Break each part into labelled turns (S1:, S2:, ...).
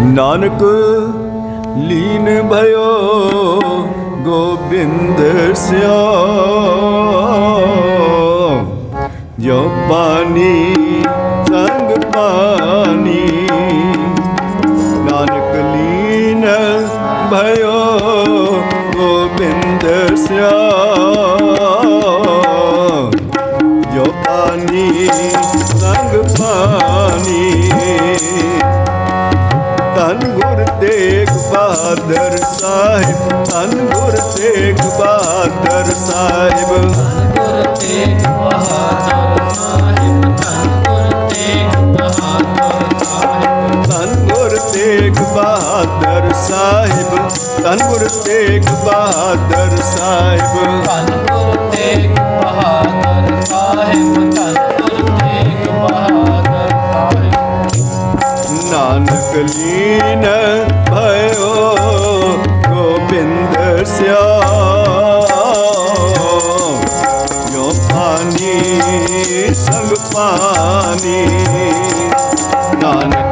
S1: ਨਾਨਕ ਲੀਨ ਭਇਓ ਗੋਬਿੰਦ ਸਿਆ ਜੋ ਪਾਣੀ ਸੰਗ ਪਾਣੀ ਨਾਨਕ ਲੀਨ ਭਇਓ ਗੋਬਿੰਦ ਸਿਆ ਤੇਗ ਬਹਾਦਰ ਸਾਹਿਬ। ਧੰਨ ਗੁਰ ਤੇਗ ਬਹਾਦਰ ਸਾਹਿਬ
S2: ਧੰਨ ਗੁਰ ਤੇਗ ਬਹਾਦਰ ਸਾਹਿਬ
S1: ਨਾਨਕ ਲੀਨ ਭਇਓ, ਗੋਬਿੰਦ ਸਿਆ ਜੋ ਪਾਣੀ ਸੰਗ ਪਾਣੀ ਨਾਨਕ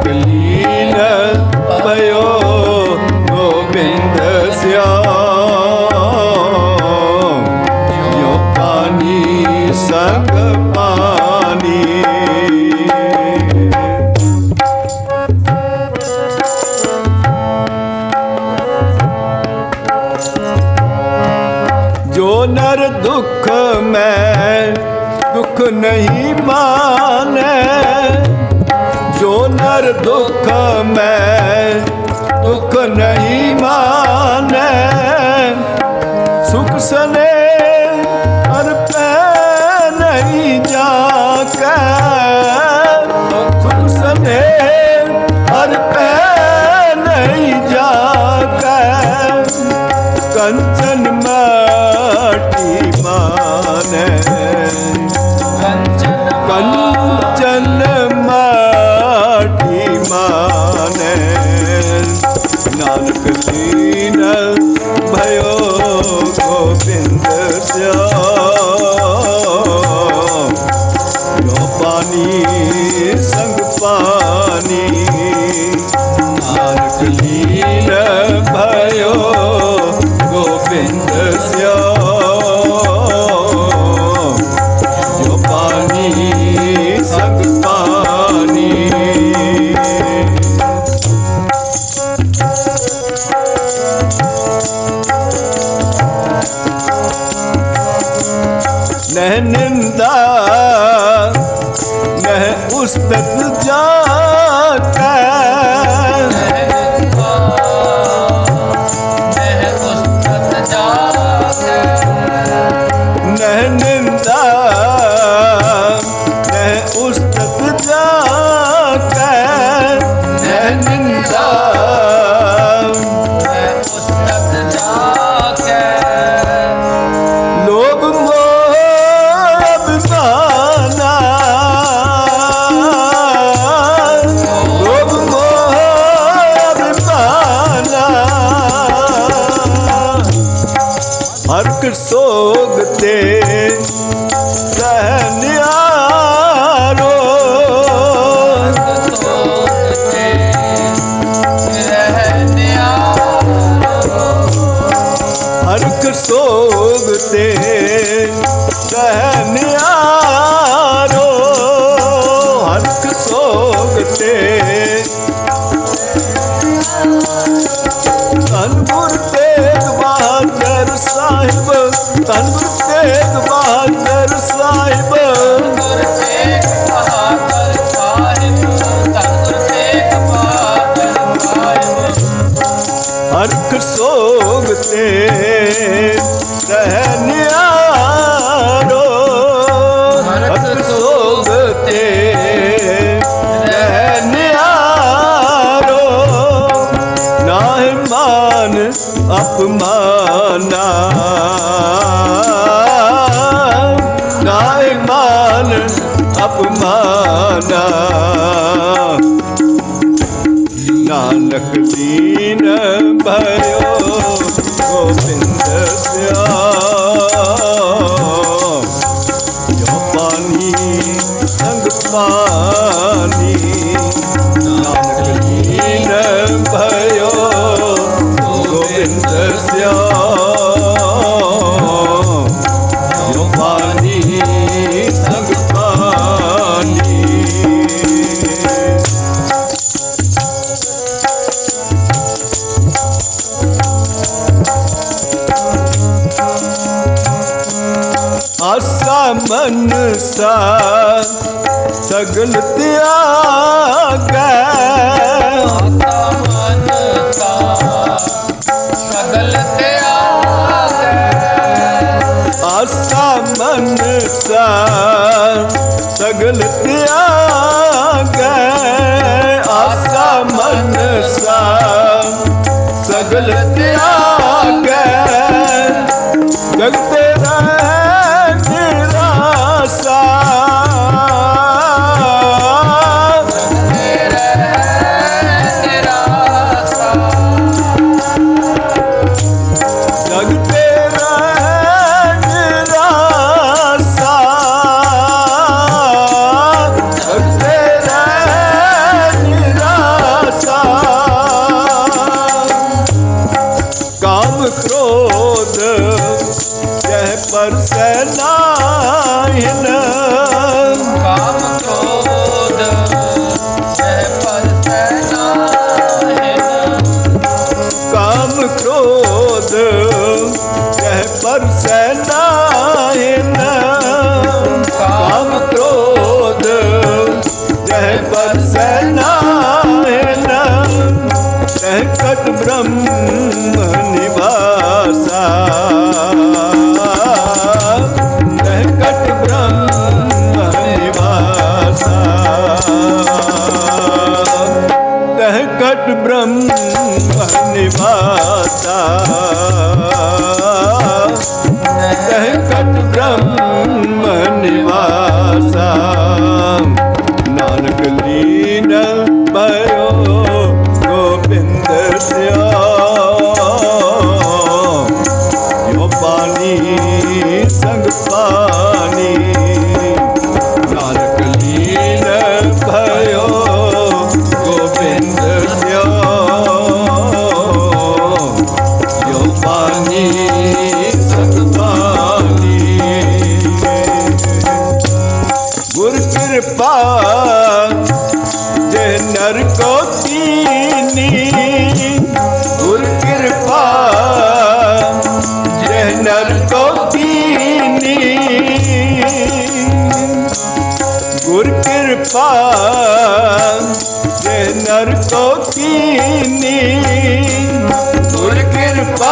S1: ਦੁੱਖ ਨਹੀਂ ਮਾਨੈ ਜੋ ਨਰ ਦੁੱਖ ਮੈਂ ਦੁੱਖ ਨਹੀਂ ਮਾਨੈ। ਸੁਖ ਸਨੇ ਭਇਓ ਗੋਬਿੰਦ ਤੇ ਧੰਨ ਗੁਰ ਤੇਗ ਬਹਾਦਰ ਸਾਹਿਬ ਧੰਨ ਗੁਰ ਤੇਗ ਬਹਾਦਰ ਸਾਹਿਬ।
S2: ਗੁਰ ਤੇਗ ਬਹਾਦਰ ਸਾਹਿਬ ਧੰਨ ਗੁਰ ਤੇਗ ਬਹਾਦਰ ਸਾਹਿਬ।
S1: ਹਰਕ ਸੋਗ ਤੇ ਰਹਿਨਿਆਰੋ ਹਰਕ ਅਪਮਾਨਾ ਨਾਨਕ ਦੀਨ ਭਇਓ ਅਨਸਾਰ ਸਗਲ ਤਿਆਗੈ
S2: ਮਾਤਾ ਮਨ ਤਾ ਸਗਲ ਤਿਆਗੈ
S1: ਆਸਾ ਮਨ ਸਾਰ ਸਗਲ ਤਿਆਗੈ ਆਸਾ ਮਨ ਸਾਰ ਸਗਲ ਤਿਆਗੈ ਜਗਤੇ ਨਾਇਨ ਕਾਮ ਕ੍ਰੋਧ ਜਹ ਬਸੈ ਨਾਇਨ ਸੰਕਟ ਬ੍ਰਹਮ ਨਿਵਾਸਾ। ਸੰਕਟ ਬ੍ਰਹਮ ਨਿਵਾਸਾ। ਸੰਕਟ ਬ੍ਰਹਮ ਗੁਰ ਕਿਰਪਾ ਜੇ ਨਰ ਕੋ ਕੀਨੀ। ਗੁਰ ਕਿਰਪਾ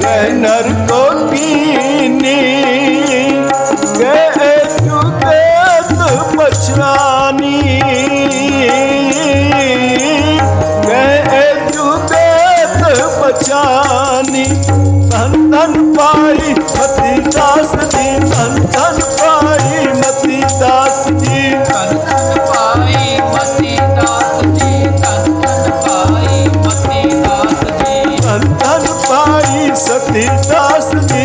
S1: ਜੇ ਨਰ ਕੋ ਕੀਨੀ ਗਏ ਤੁਤੇ ਮਛਰਾਨੀ ਪਛਾਨੀ सीता सुनी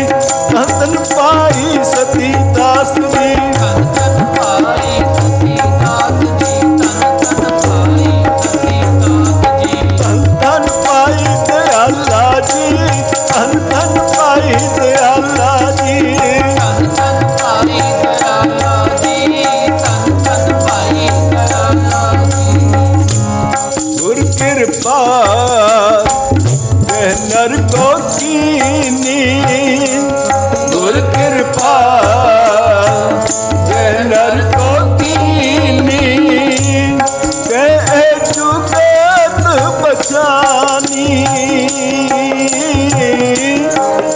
S1: ਚੁਪੇਤ ਬਚਾਨੀ।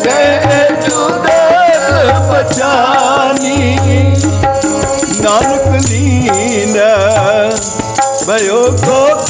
S1: ਲੈ ਚੁਪੇਤ ਬਚਾਨੀ। ਨਾਨਕ ਲੀਨ ਬਯੋ ਕੋ